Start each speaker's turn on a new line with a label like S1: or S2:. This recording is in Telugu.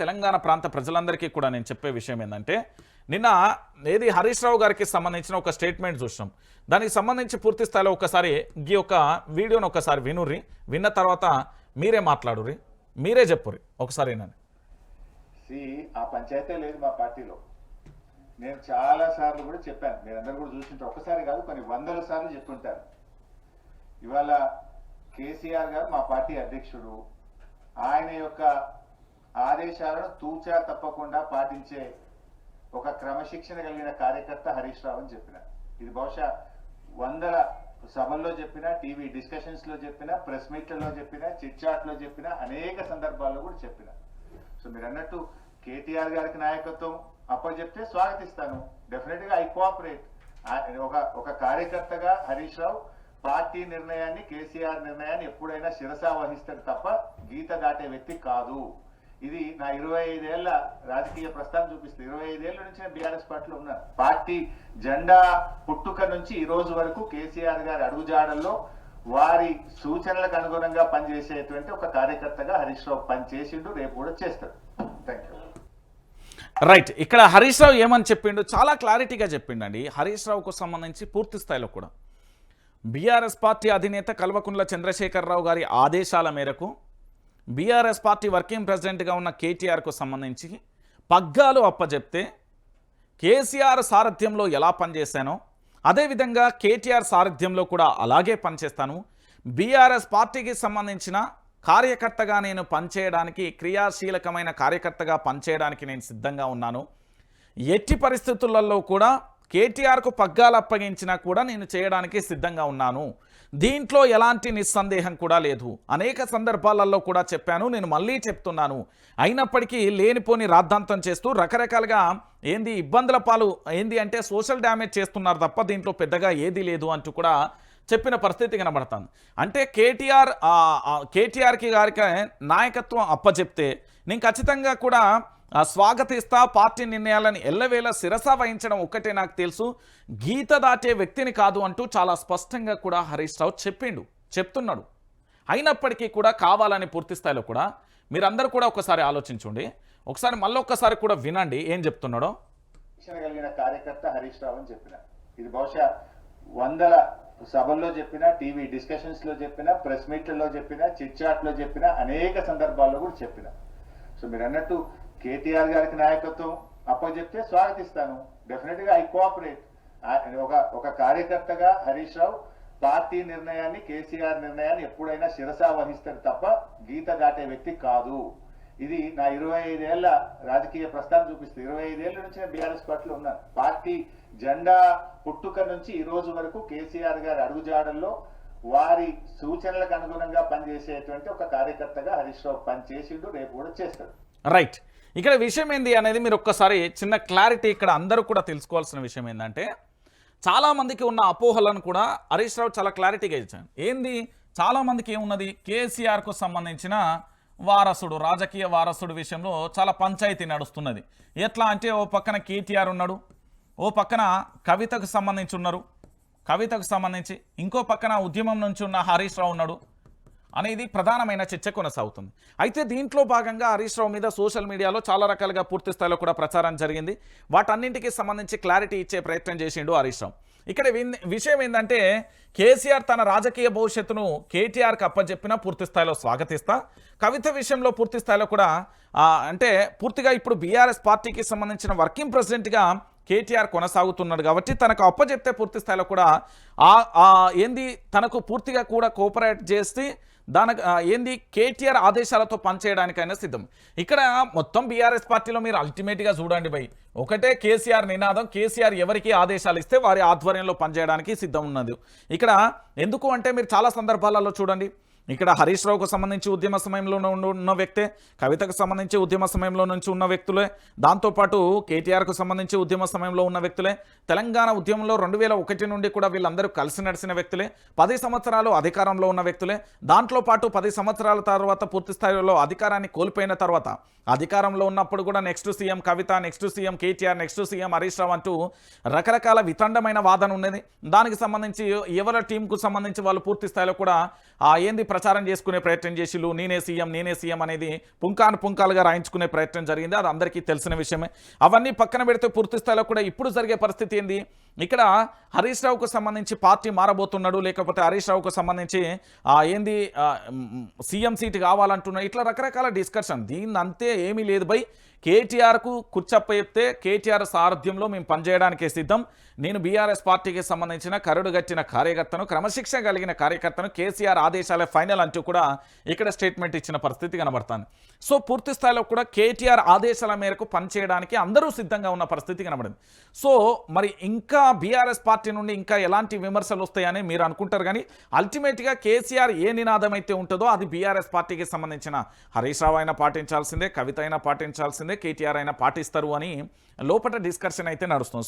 S1: తెలంగాణ ప్రాంత ప్రజలందరికీ కూడా నేను చెప్పే విషయం ఏంటంటే నిన్న ఏది హరీష్ రావు గారికి సంబంధించిన ఒక స్టేట్మెంట్ చూసినాం. దానికి సంబంధించి పూర్తి స్థాయిలో ఒకసారి ఈ యొక్క వీడియోని ఒకసారి వినుర్రి. విన్న తర్వాత మీరే మాట్లాడుర్రి. మీరే చెప్పుర్రి. ఒకసారి నేను
S2: సి ఆ పంచాయతీ లేదు మా పార్టీలో. నేను చాలా సార్లు కూడా చెప్పాను. మీరందరూ కూడా చూసింటారు. ఒకసారి కాదు కొన్ని వందల సార్లు చెప్పుంటారు. ఇవాళ కేసీఆర్ గారు మా పార్టీ అధ్యక్షుడు. ఆయన యొక్క ఆదేశాలను తూచా తప్పకుండా పాటించే ఒక క్రమశిక్షణ కలిగిన కార్యకర్త హరీష్ రావు అని చెప్పిన. ఇది బహుశా వందల సభల్లో చెప్పిన టీవీ డిస్కషన్స్లో చెప్పిన ప్రెస్ మీట్లలో చెప్పిన చిట్ చాట్లో చెప్పిన అనేక సందర్భాల్లో కూడా చెప్పిన. సో మీరు అన్నట్టు కేటీఆర్ గారికి నాయకత్వం అప్పచెప్తే స్వాగతిస్తాను. డెఫినెట్గా ఐ కోఆపరేట్ ఒక ఒక కార్యకర్తగా హరీష్ రావు పార్టీ నిర్ణయాన్ని కేసీఆర్ నిర్ణయాన్ని ఎప్పుడైనా శిరసా వహిస్తాడు తప్ప గీత దాటే వ్యక్తి కాదు. ఇది నా ఇరవై ఐదేళ్ళ రాజకీయ ప్రస్థానం చూపిస్తుంది. ఇరవై ఐదేళ్ళ నుంచి నేను బీఆర్ఎస్ పార్టీలో ఉన్నాను పార్టీ జెండా పుట్టుక నుంచి ఈ రోజు వరకు కేసీఆర్ గారి అడుగుజాడల్లో వారి సూచనలకు అనుగుణంగా పనిచేసేటువంటి ఒక కార్యకర్తగా హరీష్ రావు పనిచేసిండు రేపు కూడా చేస్తాడు. థ్యాంక్ యూ
S1: రైట్ ఇక్కడ హరీష్ రావు ఏమని చెప్పిండు? చాలా క్లారిటీగా చెప్పిండండి. హరీష్ రావుకు సంబంధించి పూర్తి స్థాయిలో కూడా. బీఆర్ఎస్ పార్టీ అధినేత కల్వకుంట్ల చంద్రశేఖరరావు గారి ఆదేశాల మేరకు బీఆర్ఎస్ పార్టీ వర్కింగ్ ప్రెసిడెంట్గా ఉన్న కేటీఆర్కు సంబంధించి పగ్గాలు అప్పజెప్తే కేసీఆర్ సారథ్యంలో ఎలా పనిచేశానో అదేవిధంగా కేటీఆర్ సారథ్యంలో కూడా అలాగే పనిచేస్తాను. బీఆర్ఎస్ పార్టీకి సంబంధించిన కార్యకర్తగా నేను పనిచేయడానికి క్రియాశీలకమైన కార్యకర్తగా పనిచేయడానికి నేను సిద్ధంగా ఉన్నాను. ఎట్టి పరిస్థితులలో కూడా కేటీఆర్కు పగ్గాలు అప్పగించినా కూడా నేను చేయడానికి సిద్ధంగా ఉన్నాను. దీంట్లో ఎలాంటి నిస్సందేహం కూడా లేదు. అనేక సందర్భాలలో కూడా చెప్పాను నేను మళ్ళీ చెప్తున్నాను. అయినప్పటికీ లేనిపోని రాద్ధాంతం చేస్తూ రకరకాలుగా ఏంది ఇబ్బందుల పాలు ఏంది అంటే సోషల్ డ్యామేజ్ చేస్తున్నారు తప్ప దీంట్లో పెద్దగా ఏది లేదు అంటూ కూడా చెప్పిన పరిస్థితి కనబడుతుంది. అంటే కేటీఆర్ కేటీఆర్కి గారికి నాయకత్వం అప్పచెప్తే నేను ఖచ్చితంగా కూడా స్వాగతిస్తా పార్టీ నిర్ణయాలను ఎల్లవేళ శిరస వహించడం ఒక్కటే నాకు తెలుసు. గీత దాటే వ్యక్తిని కాదు అంటూ చాలా స్పష్టంగా కూడా హరీష్ రావు చెప్పిండు చెప్తున్నాడు. అయినప్పటికీ కూడా కావాలని పూర్తి స్థాయిలో కూడా మీరందరూ కూడా ఒకసారి ఆలోచించండి. ఒకసారి మళ్ళీ ఒక్కసారి కూడా వినండి ఏం చెప్తున్నాడో.
S2: కలిగిన కార్యకర్త హరీష్ రావు అని చెప్పిన. ఇది బహుశా వందల సభల్లో చెప్పిన టీవీ డిస్కషన్స్లో చెప్పిన ప్రెస్ మీట్లలో చెప్పిన చిట్ చాట్లో చెప్పిన అనేక సందర్భాల్లో కూడా చెప్పిన. సో మీరు అన్నట్టు కేటీఆర్ గారికి నాయకత్వం అప్పచెప్తే స్వాగతిస్తాను. డెఫినెట్గా ఐ కోఆపరేట్ ఒక ఒక కార్యకర్తగా హరీష్ రావు పార్టీ నిర్ణయాన్ని కేసీఆర్ నిర్ణయాన్ని ఎప్పుడైనా శిరసా వహిస్తాడు తప్ప గీత దాటే వ్యక్తి కాదు. ఇది నా ఇరవై ఐదేళ్ళ రాజకీయ ప్రస్థానం చూపిస్తుంది. ఇరవై ఐదేళ్ళ నుంచి నేను బీఆర్ఎస్ పార్టీలో ఉన్నాను. పార్టీ జెండా పుట్టుక నుంచి ఈ రోజు వరకు కేసీఆర్ గారి అడుగుజాడల్లో వారి సూచనలకు అనుగుణంగా పనిచేసేటువంటి ఒక కార్యకర్తగా హరీష్ రావు పనిచేసిండు రేపు కూడా చేస్తాడు.
S1: రైట్ ఇక్కడ విషయం ఏంది అనేది మీరు ఒక్కసారి చిన్న క్లారిటీ ఇక్కడ అందరూ కూడా తెలుసుకోవాల్సిన విషయం ఏంటంటే చాలామందికి ఉన్న అపోహలను కూడా హరీష్ రావు చాలా క్లారిటీగా ఇచ్చాడు. ఏంది? చాలామందికి ఏమున్నది? కేసీఆర్కు సంబంధించిన వారసుడు రాజకీయ వారసుడు విషయంలో చాలా పంచాయతీ నడుస్తున్నది. ఎట్లా అంటే ఓ పక్కన కేటీఆర్ ఉన్నాడు ఓ పక్కన కవితకు సంబంధించి ఉన్నారు. కవితకు సంబంధించి ఇంకో పక్కన ఉద్యమం నుంచి ఉన్న హరీష్ రావు ఉన్నాడు. అనేది ప్రధానమైన చర్చ కొనసాగుతుంది. అయితే దీంట్లో భాగంగా హరీష్ రావు మీద సోషల్ మీడియాలో చాలా రకాలుగా పూర్తి స్థాయిలో కూడా ప్రచారం జరిగింది. వాటన్నింటికి సంబంధించి క్లారిటీ ఇచ్చే ప్రయత్నం చేసిండు హరీష్ రావు. ఇక్కడ విషయం ఏంటంటే కేసీఆర్ తన రాజకీయ భవిష్యత్తును కేటీఆర్కి అప్పచెప్పినా పూర్తి స్థాయిలో స్వాగతిస్తా. కవిత విషయంలో పూర్తి స్థాయిలో కూడా అంటే పూర్తిగా ఇప్పుడు బీఆర్ఎస్ పార్టీకి సంబంధించిన వర్కింగ్ ప్రెసిడెంట్గా కేటీఆర్ కొనసాగుతున్నాడు కాబట్టి తనకు అప్పచెప్తే పూర్తి స్థాయిలో కూడా ఏంది తనకు పూర్తిగా కూడా కోఆపరేట్ చేసి దానికి ఏంది? కేటీఆర్ ఆదేశాలతో పనిచేయడానికైనా సిద్ధం. ఇక్కడ మొత్తం బీఆర్ఎస్ పార్టీలో మీరు అల్టిమేట్గా చూడండి భయ్. ఒకటే కేసీఆర్ నినాదం కేసీఆర్ ఎవరికి ఆదేశాలు ఇస్తే వారి ఆధ్వర్యంలో పనిచేయడానికి సిద్ధం ఉన్నది. ఇక్కడ ఎందుకు అంటే మీరు చాలా సందర్భాలలో చూడండి. ఇక్కడ హరీష్ రావుకు సంబంధించి ఉద్యమ సమయంలో ఉన్న వ్యక్తే కవితకు సంబంధించి ఉద్యమ సమయంలో నుంచి ఉన్న వ్యక్తులే. దాంతోపాటు కేటీఆర్కు సంబంధించి ఉద్యమ సమయంలో ఉన్న వ్యక్తులే. తెలంగాణ ఉద్యమంలో రెండు వేల ఒకటి నుండి కూడా వీళ్ళందరూ కలిసి నడిచిన వ్యక్తులే. పది సంవత్సరాలు అధికారంలో ఉన్న వ్యక్తులే. దాంట్లో పాటు పది సంవత్సరాల తర్వాత పూర్తి స్థాయిలో అధికారాన్ని కోల్పోయిన తర్వాత అధికారంలో ఉన్నప్పుడు కూడా next CM Kavitha next CM KTR next CM Harish Rao అంటూ రకరకాల వితండమైన వాదన ఉన్నది. దానికి సంబంధించి ఎవరి టీంకు సంబంధించి వాళ్ళు పూర్తి స్థాయిలో కూడా ఏంది ప్రచారం చేసుకునే ప్రయత్నం చేసిళ్ళు. నేనే సీఎం నేనే సీఎం అనేది పుంకాను పుంకాలుగా రాయించుకునే ప్రయత్నం జరిగింది. అది అందరికీ తెలిసిన విషయమే. అవన్నీ పక్కన పెడితే పూర్తి స్థాయిలో కూడా ఇప్పుడు జరిగే పరిస్థితి ఏంది? ఇక్కడ హరీష్ రావుకు సంబంధించి పార్టీ మారబోతున్నాడు లేకపోతే హరీష్ రావుకు సంబంధించి ఏంది సీఎం సీట్ కావాలంటున్నాడు ఇట్లా రకరకాల డిస్కషన్. దీన్ని అంతే ఏమీ లేదు. బై కేటీఆర్కు కుచ్చప్ప చెప్తే కేటీఆర్ సారథ్యంలో మేము పనిచేయడానికి సిద్ధం. నేను బీఆర్ఎస్ పార్టీకి సంబంధించిన కరుడుగట్టిన కార్యకర్తను క్రమశిక్షణ కలిగిన కార్యకర్తను కేసీఆర్ ఆదేశాలే ఫైనల్ అంటూ కూడా ఇక్కడ స్టేట్మెంట్ ఇచ్చిన పరిస్థితి కనబడుతుంది. సో పూర్తి స్థాయిలో కూడా కేటీఆర్ ఆదేశాల మేరకు పనిచేయడానికి అందరూ సిద్ధంగా ఉన్న పరిస్థితి కనబడింది. సో మరి ఇంకా బీఆర్ఎస్ పార్టీ నుండి ఇంకా ఎలాంటి విమర్శలు వస్తాయని మీరు అనుకుంటారు కానీ అల్టిమేట్గా కేసీఆర్ ఏ నినాదం అయితే ఉంటుందో అది బీఆర్ఎస్ పార్టీకి సంబంధించిన హరీష్ రావు అయినా పాటించాల్సిందే కవిత అయినా పాటించాల్సిందే కేటీఆర్ అయినా పాటిస్తారు అని లోపల డిస్కషన్ అయితే నడుస్తుంది.